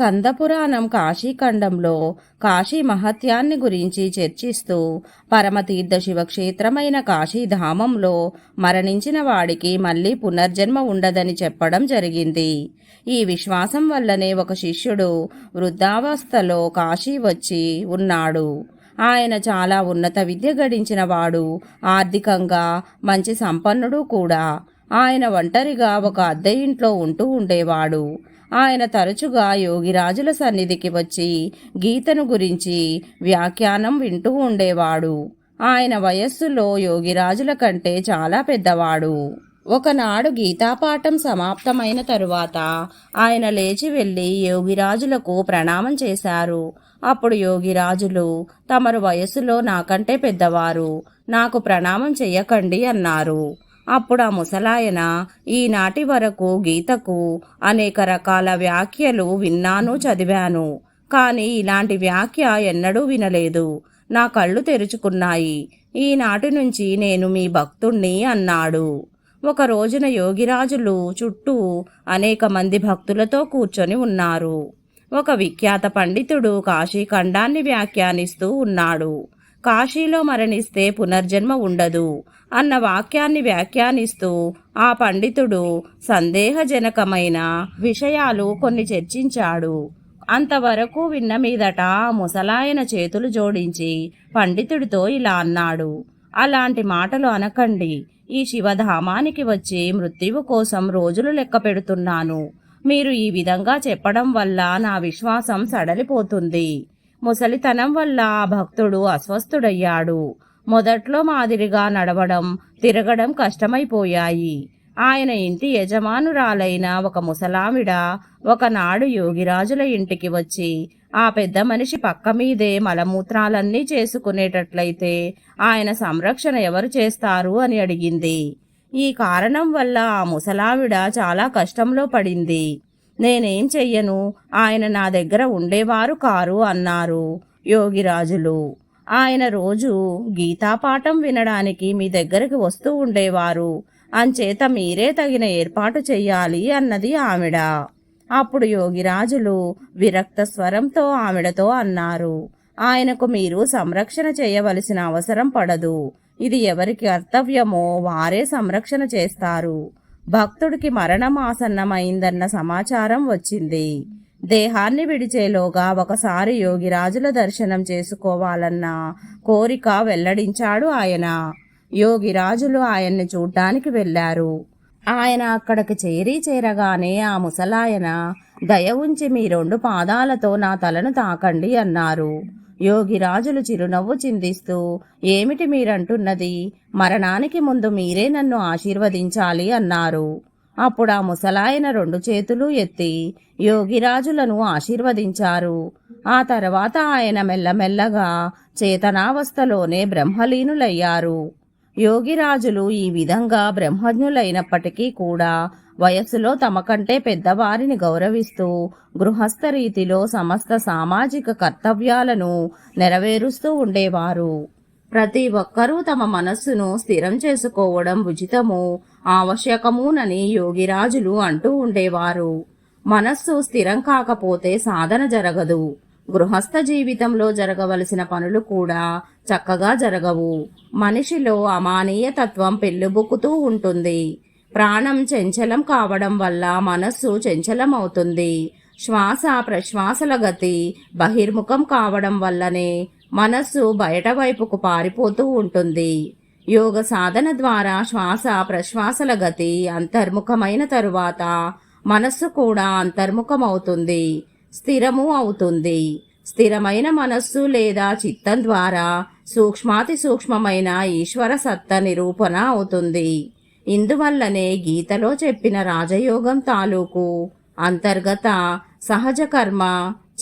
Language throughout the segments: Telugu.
కందపురాణం కాశీఖండంలో కాశీ మహత్యాన్ని గురించి చర్చిస్తూ పరమతీర్థ శివక్షేత్రమైన కాశీధామంలో మరణించిన వాడికి మళ్ళీ పునర్జన్మ ఉండదని చెప్పడం జరిగింది. ఈ విశ్వాసం వల్లనే ఒక శిష్యుడు వృద్ధావస్థలో కాశీ వచ్చి ఉన్నాడు. ఆయన చాలా ఉన్నత విద్య గడించిన వాడు ఆర్థికంగా మంచి సంపన్నుడు కూడా. ఆయన ఒంటరిగా ఒక అద్దె ఇంట్లో ఉంటూ ఉండేవాడు. ఆయన తరచుగా యోగిరాజుల సన్నిధికి వచ్చి గీతను గురించి వ్యాఖ్యానం వింటూ ఉండేవాడు. ఆయన వయస్సులో యోగిరాజుల కంటే చాలా పెద్దవాడు. ఒకనాడు గీతాపాఠం సమాప్తమైన తరువాత ఆయన లేచి వెళ్ళి యోగిరాజులకు ప్రణామం చేశారు. అప్పుడు యోగిరాజులు తమరు వయస్సులో నాకంటే పెద్దవారు నాకు ప్రణామం చెయ్యకండి అన్నారు. అప్పుడు ఆ ముసలాయన ఈనాటి వరకు గీతకు అనేక రకాల వ్యాఖ్యలు విన్నాను చదివాను. కానీ ఇలాంటి వ్యాఖ్య ఎన్నడూ వినలేదు. నా కళ్ళు తెరుచుకున్నాయి. ఈనాటి నుంచి నేను మీ భక్తుణ్ణి అన్నాడు. ఒక రోజున యోగిరాజులు చుట్టూ అనేక మంది భక్తులతో కూర్చొని ఉన్నారు. ఒక విఖ్యాత పండితుడు కాశీఖండాన్ని వ్యాఖ్యానిస్తూ ఉన్నాడు. కాశీలో మరణిస్తే పునర్జన్మ ఉండదు అన్న వాక్యాన్ని వ్యాఖ్యానిస్తూ ఆ పండితుడు సందేహజనకమైన విషయాలు కొన్ని చర్చించాడు. అంతవరకు విన్న మీదట ముసలాయన చేతులు జోడించి పండితుడితో ఇలా అన్నాడు. అలాంటి మాటలు అనకండి. ఈ శివధామానికి వచ్చి మృత్యువు కోసం రోజులు లెక్క పెడుతున్నాను. మీరు ఈ విధంగా చెప్పడం వల్ల నా విశ్వాసం సడలిపోతుంది. ముసలితనం వల్ల ఆ భక్తుడు అస్వస్థుడయ్యాడు. మొదట్లో మాదిరిగా నడవడం తిరగడం కష్టమైపోయాయి. ఆయన ఇంటి యజమానురాలైన ఒక ముసలామిడ ఒకనాడు యోగిరాజుల ఇంటికి వచ్చి ఆ పెద్ద మనిషి పక్క మీదే మలమూత్రాలన్నీ చేసుకునేటట్లయితే ఆయన సంరక్షణ ఎవరు చేస్తారు అని అడిగింది. ఈ కారణం వల్ల ఆ ముసలావిడ చాలా కష్టంలో పడింది. నేనేం చెయ్యను? ఆయన నా దగ్గర ఉండేవారు కారు అన్నారు యోగిరాజులు. ఆయన రోజు గీతాపాఠం వినడానికి మీ దగ్గరికి వస్తూ ఉండేవారు. అంచేత మీరే తగిన ఏర్పాటు చెయ్యాలి అన్నది ఆవిడ. అప్పుడు యోగిరాజులు విరక్త స్వరంతో ఆవిడతో అన్నారు ఆయనకు మీరు సంరక్షణ చేయవలసిన అవసరం పడదు. ఇది ఎవరికి కర్తవ్యమో వారే సంరక్షణ చేస్తారు. భక్తుడికి మరణం ఆసన్నమైందన్న సమాచారం వచ్చింది. దేహాన్ని విడిచేలోగా ఒకసారి యోగిరాజుల దర్శనం చేసుకోవాలన్న కోరిక వెల్లడించాడు ఆయన. యోగిరాజులు ఆయన్ని చూడ్డానికి వెళ్ళారు ఆయన అక్కడికి చేరి చేరగానే ఆ ముసలాయన దయ ఉంచి మీ రెండు పాదాలతో నా తలను తాకండి అన్నారు. యోగి రాజులు చిరునవ్వు చిందిస్తూ ఏమిటి మీరంటున్నది? మరణానికి ముందు మీరే నన్ను ఆశీర్వదించాలి అన్నారు. అప్పుడు ఆ ముసలాయన రెండు చేతులు ఎత్తి యోగిరాజులను ఆశీర్వదించారు. ఆ తర్వాత ఆయన మెల్లమెల్లగా చేతనావస్థలోనే బ్రహ్మలీనులయ్యారు. యోగిరాజులు ఈ విధంగా బ్రహ్మజ్ఞులైనప్పటికీ కూడా వయస్సులో తమకంటే పెద్దవారిని గౌరవిస్తూ గృహస్థ రీతిలో సమస్త సామాజిక కర్తవ్యాలను నెరవేరుస్తూ ఉండేవారు. ప్రతి ఒక్కరూ తమ మనస్సును స్థిరం చేసుకోవడం ఉచితము ఆవశ్యకమునని యోగిరాజులు అంటూ ఉండేవారు. మనస్సు స్థిరం కాకపోతే సాధన జరగదు. గృహస్థ జీవితంలో జరగవలసిన పనులు కూడా చక్కగా జరగవు. మనిషిలో అమానీయ తత్వం పెళ్ళుబుక్కుతూ ఉంటుంది. ప్రాణం చంచలం కావడం వల్ల మనస్సు చంచలం అవుతుంది శ్వాస ప్రశ్వాసల గతి బహిర్ముఖం కావడం వల్లనే మనస్సు బయట వైపుకు పారిపోతూ ఉంటుంది. యోగ సాధన ద్వారా శ్వాస ప్రశ్వాసల గతి అంతర్ముఖమైన తరువాత మనస్సు కూడా అంతర్ముఖమవుతుంది. స్థిరము అవుతుంది. స్థిరమైన మనస్సు లేదా చిత్తం ద్వారా సూక్ష్మాతి సూక్ష్మమైన ఈశ్వర సత్త నిరూపణ అవుతుంది. ఇందువల్లనే గీతలో చెప్పిన రాజయోగం తాలూకు అంతర్గత సహజ కర్మ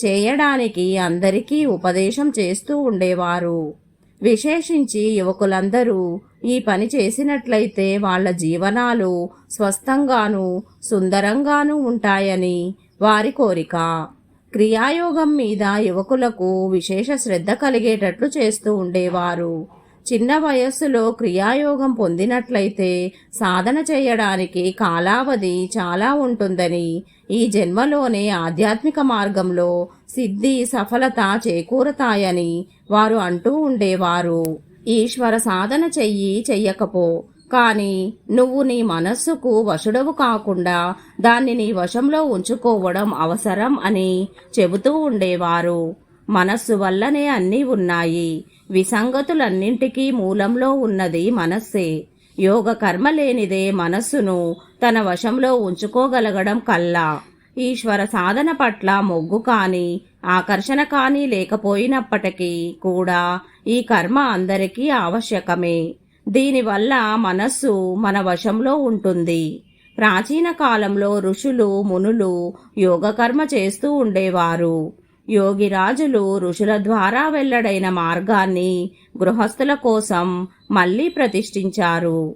చేయడానికి అందరికీ ఉపదేశం చేస్తూ ఉండేవారు. విశేషించి యువకులందరూ ఈ పని చేసినట్లయితే వాళ్ళ జీవనాలు స్వస్థంగాను సుందరంగాను ఉంటాయని వారి కోరిక. క్రియాయోగం మీద యువకులకు విశేష శ్రద్ధ కలిగేటట్లు చేస్తూ ఉండేవారు. చిన్న వయస్సులో క్రియాయోగం పొందినట్లయితే సాధన చేయడానికి కాలావధి చాలా ఉంటుందని ఈ జన్మలోనే ఆధ్యాత్మిక మార్గంలో సిద్ధి సఫలత చేకూరతాయని వారు అంటూ ఉండేవారు. ఈశ్వర సాధన చెయ్యి చెయ్యకపో కానీ నువ్వు నీ మనస్సుకు వశుడవు కాకుండా దాన్ని నీ వశంలో ఉంచుకోవడం అవసరం అని చెబుతూ ఉండేవారు. మనస్సు వల్లనే అన్నీ ఉన్నాయి. విసంగతులన్నింటికీ మూలంలో ఉన్నది మనస్సే. యోగ కర్మ లేనిదే మనస్సును తన వశంలో ఉంచుకోగలగడం కల్లా. ఈశ్వర సాధన పట్ల మొగ్గు కానీ ఆకర్షణ కానీ లేకపోయినప్పటికీ కూడా ఈ కర్మ అందరికీ ఆవశ్యకమే. దీనివల్ల మనస్సు మన వశంలో ఉంటుంది. ప్రాచీన కాలంలో ఋషులు మునులు యోగకర్మ చేస్తూ ఉండేవారు. యోగిరాజులు ఋషుల ద్వారా వెల్లడైన మార్గాన్ని గృహస్థుల కోసం మళ్ళీ ప్రతిష్ఠించారు.